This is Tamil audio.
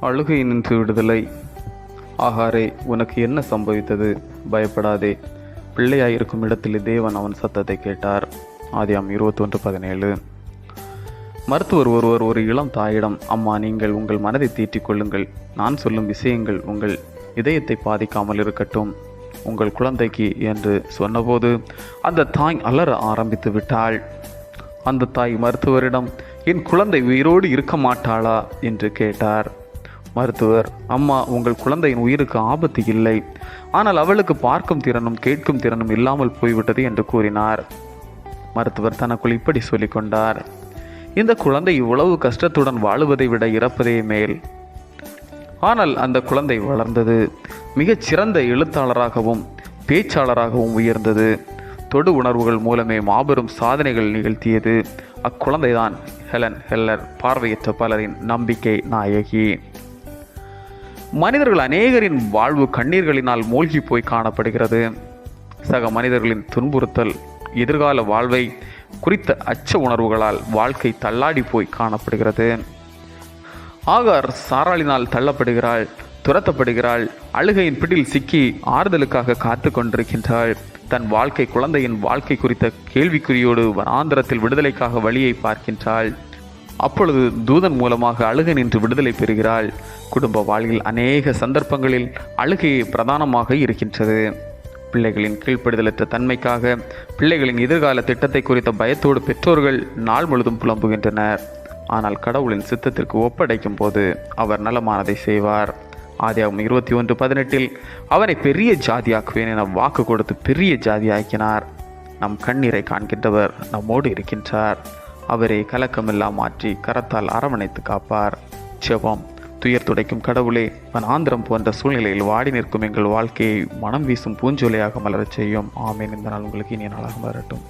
அழுகை நின்று விடுதலை. ஆகாரே உனக்கு என்ன சம்பவித்தது? பயப்படாதே. பிள்ளையாயிருக்கும் இடத்தில் தேவன் அவன் சத்தத்தை கேட்டார். ஆதியாம் இருபத்தொன்று பதினேழு. மருத்துவர் ஒருவர் ஒரு இளம் தாயிடம் அம்மா நீங்கள் உங்கள் மனதை தீட்டிக் கொள்ளுங்கள். நான் சொல்லும் விஷயங்கள் உங்கள் இதயத்தை பாதிக்காமல் இருக்கட்டும். உங்கள் குழந்தைக்கு என்று சொன்னபோது அந்த தாய் அலற ஆரம்பித்து விட்டாள். அந்த தாய் மருத்துவரிடம் என் குழந்தை உயிரோடு இருக்க மாட்டாளா? என்று கேட்டார். மருத்துவர் அம்மா உங்கள் குழந்தையின் உயிருக்கு ஆபத்து இல்லை. ஆனால் அவளுக்கு பார்க்கும் திறனும் கேட்கும் திறனும் இல்லாமல் போய்விட்டது என்று கூறினார். மருத்துவர் தனக்குள் இப்படி சொல்லிக்கொண்டார் இந்த குழந்தை இவ்வளவு கஷ்டத்துடன் வாழுவதை விட இறப்பதே மேல். ஆனால் அந்த குழந்தை வளர்ந்தது. மிகச் சிறந்த எழுத்தாளராகவும் பேச்சாளராகவும் உயர்ந்தது. தொடு உணர்வுகள் மூலமே மாபெரும் சாதனைகள் நிகழ்த்தியது. அக்குழந்தைதான் ஹெலன் ஹெல்லர் பார்வையற்ற பலரின் நம்பிக்கை நாயகி. மனிதர்கள் அநேகரின் வாழ்வு கண்ணீர்களினால் மூழ்கி போய் காணப்படுகிறது. சக மனிதர்களின் துன்புறுத்தல் எதிர்கால வாழ்வை குறித்த அச்ச உணர்வுகளால் வாழ்க்கை தள்ளாடி போய் காணப்படுகிறது. ஆகார் சாராளினால் தள்ளப்படுகிறாள் துரத்தப்படுகிறாள் அழுகையின் பிடில் சிக்கி ஆறுதலுக்காக காத்து கொண்டிருக்கின்றாள். தன் வாழ்க்கை குழந்தையின் வாழ்க்கை குறித்த கேள்விக்குறியோடு வனாந்திரத்தில் விடுதலைக்காக வழியை பார்க்கின்றாள். அப்பொழுது தூதன் மூலமாக அழுகை நின்று விடுதலை பெறுகிறாள். குடும்ப வாழ்வில் அநேக சந்தர்ப்பங்களில் அழுகையை பிரதானமாக இருக்கின்றது. பிள்ளைகளின் கீழ்ப்படுதலற்ற தன்மைக்காக பிள்ளைகளின் எதிர்கால திட்டத்தை குறித்த பயத்தோடு பெற்றோர்கள் நாள் முழுதும் புலம்புகின்றனர். ஆனால் கடவுளின் சித்தத்திற்கு ஒப்படைக்கும் போது அவர் நலமானதை செய்வார். ஆதியாகும் இருபத்தி ஒன்று பதினெட்டில் அவரை பெரிய ஜாதியாக்குவேன் என வாக்கு கொடுத்து பெரிய ஜாதியாக்கினார். நம் கண்ணீரை காண்கின்றவர் நம்மோடு இருக்கின்றார். அவரை கலக்கமில்லா மாற்றி கரத்தால் அரவணைத்து காப்பார். செபம் துயர் துடைக்கும் கடவுளே வனாந்திரம் போன்ற சூழ்நிலையில் வாடி நிற்கும் எங்கள் வாழ்க்கையை மனம் வீசும் பூஞ்சோலையாக மலரச் செய்யும். ஆமேன். இந்த நாள் உங்களுக்கு இனிய நாளாக மலரட்டும்.